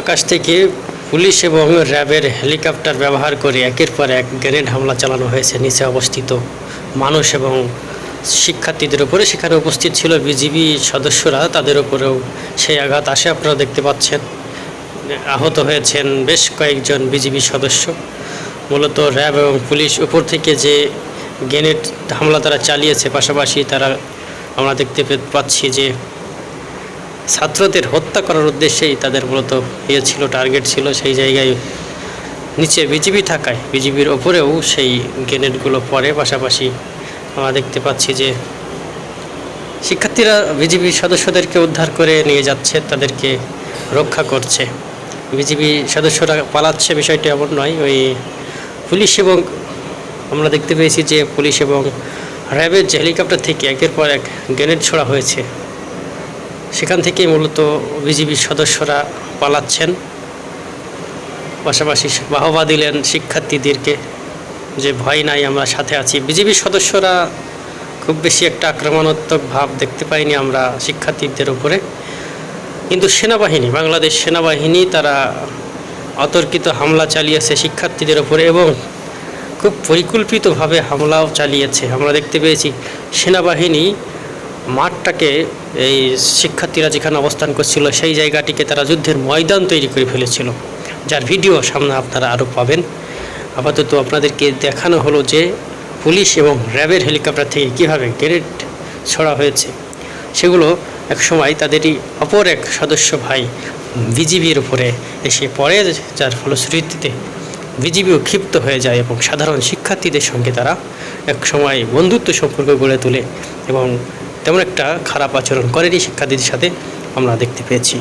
আকাশ থেকে পুলিশ এবং র্যাবের হেলিকপ্টার ব্যবহার করে একের পর এক গ্রেনেড হামলা চালানো হয়েছে। নিচে অবস্থিত মানুষ এবং শিক্ষার্থীদের উপরে সেখানে উপস্থিত ছিল বিজিবি সদস্যরা। তাদের উপরেও সেই আঘাত আসে, আপনারা দেখতে পাচ্ছেন। আহত হয়েছেন বেশ কয়েকজন বিজিবি সদস্য। মূলত র্যাব এবং পুলিশ উপর থেকে যে গ্রেনেড হামলা তারা চালিয়েছে, পাশাপাশি তারা আমরা দেখতে পাচ্ছি যে ছাত্রদের হত্যা করার উদ্দেশ্যেই তাদের মূলত ইয়ে ছিল টার্গেট ছিল সেই জায়গায় নিচে বিজিবি থাকায়। বিজিবির ওপরেও সেই গ্রেনেডগুলো পড়ে। পাশাপাশি আমরা দেখতে পাচ্ছি যে শিক্ষার্থীরা বিজিবি সদস্যদেরকে উদ্ধার করে নিয়ে যাচ্ছে, তাদেরকে রক্ষা করছে। বিজিবি সদস্যরা পালাচ্ছে, বিষয়টি এমন নয়, ওই পুলিশ এবং আমরা দেখতে পেয়েছি যে পুলিশ এবং র্যাবের যে হেলিকপ্টার থেকে একের পর এক গ্রেনেড ছোড়া হয়েছে। সেখান থেকেই মূলত বিজিবির সদস্যরা পালাচ্ছেন। পাশাপাশি বাহবা দিলেন শিক্ষার্থীদেরকে যে ভয় নাই, আমরা সাথে আছি। বিজিবির সদস্যরা খুব বেশি একটা আক্রমণাত্মক ভাব দেখতে পাইনি আমরা শিক্ষার্থীদের উপরে। কিন্তু সেনাবাহিনী, বাংলাদেশ সেনাবাহিনী, তারা অতর্কিত হামলা চালিয়েছে শিক্ষার্থীদের উপরে এবং খুব পরিকল্পিতভাবে হামলাও চালিয়েছে। আমরা দেখতে পেয়েছি সেনাবাহিনী মাঠটাকে এই শিক্ষার্থীরা যেখানে অবস্থান করছিল, সেই জায়গাটিকে তারা যুদ্ধের ময়দান তৈরি করে ফেলেছিল। যার ভিডিও সামনে আপনারা আরও পাবেন। আপাতত আপনাদেরকে দেখানো হলো যে পুলিশ এবং র্যাবের হেলিকপ্টার থেকে কীভাবে গ্রেনেড ছড়া হয়েছে। সেগুলো এক সময় তাদেরই অপর এক সদস্য ভাই বিজিবির উপরে এসে পড়ে, যার ফলশ্রুতিতে বিজিবিও ক্ষিপ্ত হয়ে যায় এবং সাধারণ শিক্ষার্থীদের সঙ্গে তারা এক সময় বন্ধুত্ব সম্পর্ক গড়ে তোলে এবং তেমন একটা খারাপ আচরণ করেনি শিক্ষার্থীদের সাথে আমরা দেখতে পেয়েছি।